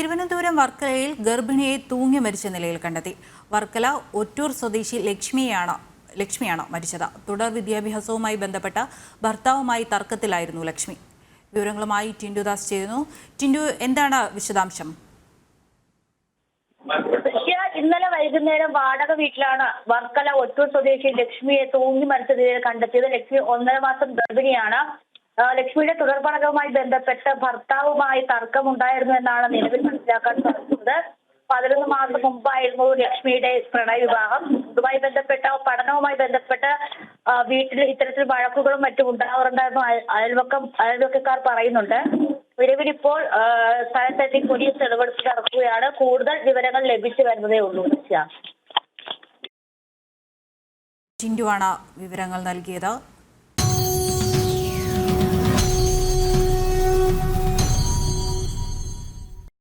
തിരുവനന്തപുരം വർക്കലയിൽ ഗർഭിണിയെ തൂങ്ങി മരിച്ച നിലയിൽ കണ്ടെത്തി. വർക്കല ഒറ്റൂർ സ്വദേശി ലക്ഷ്മിയാണ് ലക്ഷ്മിയാണ് മരിച്ചത്. തുടർ വിദ്യാഭ്യാസവുമായി ബന്ധപ്പെട്ട ഭർത്താവുമായി തർക്കത്തിലായിരുന്നു ലക്ഷ്മി. വിവരങ്ങളുമായി ടിൻഡുദാസ് ചെയ്യുന്നു ടിൻഡു എന്താണ് വിശദാംശം? ഇന്നലെ വൈകുന്നേരം വാടക വീട്ടിലാണ് വർക്കല ഒറ്റൂർ സ്വദേശി ലക്ഷ്മിയെ തൂങ്ങി മരിച്ച നിലയിൽ കണ്ടെത്തിയത്. ലക്ഷ്മി ഒന്നര മാസം ഗർഭിണിയാണ്. ലക്ഷ്മിയുടെ തുടർപഠനവുമായി ബന്ധപ്പെട്ട് ഭർത്താവുമായി തർക്കമുണ്ടായിരുന്നു എന്നാണ് നിലവിൽ മനസ്സിലാക്കാൻ സാധിക്കുന്നത്. പതിനൊന്ന് മാസം മുമ്പായിരുന്നു ലക്ഷ്മിയുടെ പ്രണയ വിവാഹം ഇതുമായി ബന്ധപ്പെട്ട പഠനവുമായി ബന്ധപ്പെട്ട് വീട്ടിൽ ഇത്തരത്തിൽ വഴക്കുകളും മറ്റും ഉണ്ടാവാറുണ്ടായിരുന്നു അയൽവക്കം അയൽവക്കക്കാർ പറയുന്നുണ്ട്. ആ, സ്ഥലത്തെത്തി പോലീസ് തെളിവെടുപ്പ് നടക്കുകയാണ്. കൂടുതൽ വിവരങ്ങൾ ലഭിച്ചു വരുന്നതേ ഉള്ളൂ നിശ്ചയ വിവരങ്ങൾ നൽകിയത്.